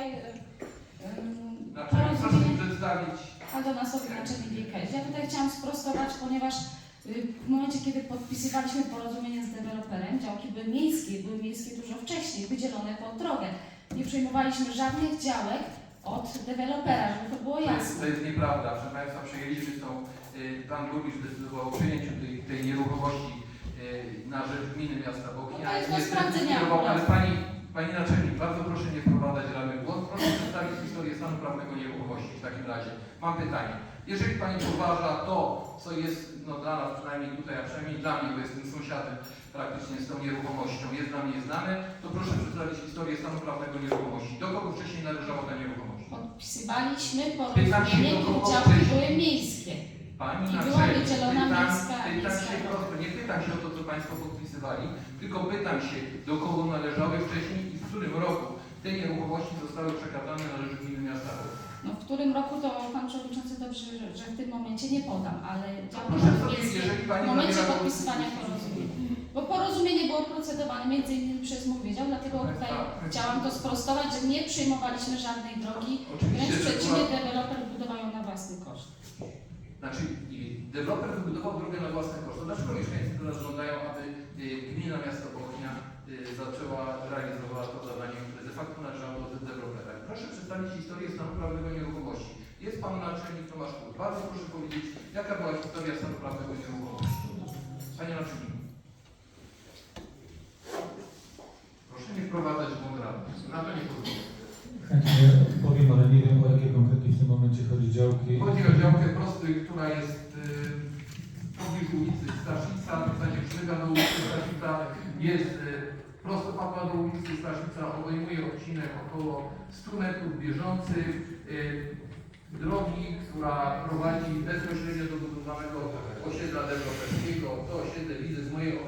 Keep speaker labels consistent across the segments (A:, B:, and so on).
A: tutaj y, y,
B: Znaczy, proszę
A: porozumienie
B: mi przedstawić.
A: Aldonasowi naczelnik GKS. Ja tutaj chciałam sprostować, ponieważ y, w momencie, kiedy podpisywaliśmy porozumienie z deweloperem, działki były miejskie, były miejskie dużo wcześniej, wydzielone pod drogę. Nie przejmowaliśmy żadnych działek od dewelopera, żeby to było
B: To jest,
A: jasne.
B: to jest nieprawda. Proszę Państwa, przejęliśmy tą, y, Pan Burmistrz decydował o przejęciu tej, tej nieruchomości y, na rzecz gminy miasta Bochnia.
A: No to jest do
B: Niestety
A: sprawdzenia
B: skierował- Ale. Pani, Pani Naczelnik, bardzo proszę nie wprowadzać ramy w błąd. Proszę przedstawić historię stanu prawnego nieruchomości w takim razie. Mam pytanie. Jeżeli Pani uważa to, co jest no, dla nas przynajmniej tutaj, a przynajmniej dla mnie, bo jestem sąsiadem praktycznie z tą nieruchomością, jest dla mnie znane, to proszę przedstawić historię stanu prawnego nieruchomości. Do kogo wcześniej należała ta nieruchomość?
A: Podpisywaliśmy porozumienie,
B: wcześniej?
A: były miejskie.
B: Pani
A: I była
B: naczelnik,
A: wydzielona
B: pytam,
A: miejska-
B: pytam
A: miejska
B: się
A: droga.
B: prosto, nie pytam się o to, co Państwo podpisywali, tylko pytam się, do kogo należały wcześniej i w którym roku te nieruchomości zostały przekazane na rzecz gminy miasta.
A: No w którym roku to Pan Przewodniczący dobrze, że, w tym momencie nie podam, ale
B: Proszę
A: były
B: sobie, jeżeli Pani
A: w momencie podpisywania porozumienia. Bo porozumienie było procedowane między innymi przez mój wydział, dlatego tutaj chciałam to sprostować, że nie przyjmowaliśmy żadnej drogi, wręcz
B: Oczywiście, że
A: przeciwnie, deweloper budował ją na własny koszt.
B: znaczy i deweloper wybudował drogę na własne koszty. Dlaczego mieszkańcy teraz żądają, aby y, gmina miasta Bochnia y, zaczęła, realizowała to zadanie, które de facto należało do dewelopera? Proszę przedstawić historię stanu prawnego nieruchomości. Jest Pan naczelnik Tomasz Kur. Bardzo proszę powiedzieć, jaka była historia stanu prawnego nieruchomości. Panie naczelniku. Proszę nie wprowadzać w błąd radnych. Na to nie pozwolę.
C: Chętnie odpowiem, ale nie wiem o jakie chodzi.
B: Chodzi o działkę prosty, która jest y, w pobliżu ulicy Staszica, w zasadzie przylega do ulicy Staszica, jest y, prostopadła do ulicy Staszica, obejmuje odcinek około 100 metrów bieżących y, drogi, która prowadzi bezpośrednio do budowanego osiedla deweloperskiego. To osiedle widzę z mojego,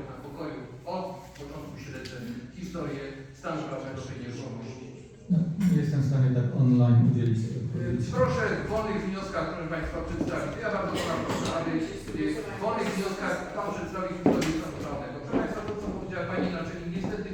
B: okna pokoju od początku śledzę historię stanu prawnego tej nieruchomości.
C: No, nie jestem w stanie tak online udzielić sobie
B: Y,
C: odpowiedzi.
B: Proszę w wolnych wnioskach, które Państwa przedstawić. Ja bardzo Pana proszę, y, w wolnych wnioskach Pan przedstawił historię stanu prawnego. Proszę Państwa, to co powiedziała Pani Naczelnik, niestety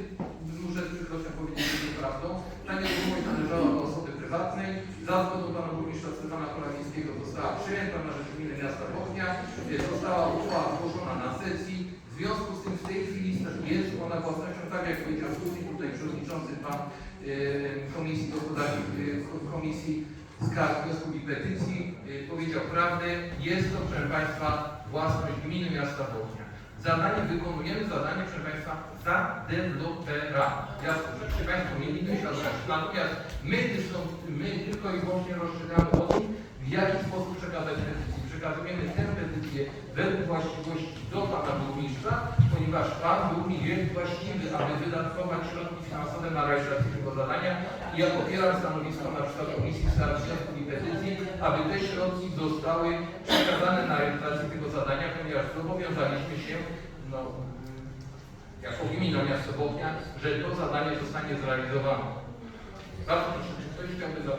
B: muszę z przykrością powiedzieć, że nie prawdą. Ta nieruchomość należała do osoby prywatnej. Za zgodą Pana Burmistrza Stefana Kolawińskiego została przyjęta na rzecz gminy miasta Bochnia. Y, Została uchwała zgłoszona na sesji. W związku z tym w tej chwili jest ona własnością, tak jak powiedział Słuchnik, tutaj przewodniczący Pan y, Komisji Gospodarki, y, Komisji Skarg, Wniosków i Petycji y, powiedział prawdę. Jest to, proszę Państwa, własność gminy miasta Bochnia. Zadanie wykonujemy, zadanie, proszę Państwa, za dewelopera. Ja, proszę Państwa, mieli to świadomość. Natomiast my, dysku- my tylko i wyłącznie rozstrzygamy o tym, w jaki sposób przekazać petycję. Przekazujemy tę petycję według właściwości do Pana Burmistrza, ponieważ Pan Burmistrz jest właściwy, aby wydatkować środki finansowe na realizację tego zadania. I ja popieram stanowisko na przykład Komisji Wniosków i Petycji, aby te środki zostały przekazane na realizację tego zadania, ponieważ zobowiązaliśmy się, no, jako gmina miasto Bochnia, że to zadanie zostanie zrealizowane. Bardzo proszę, czy ktoś chciałby zabrać?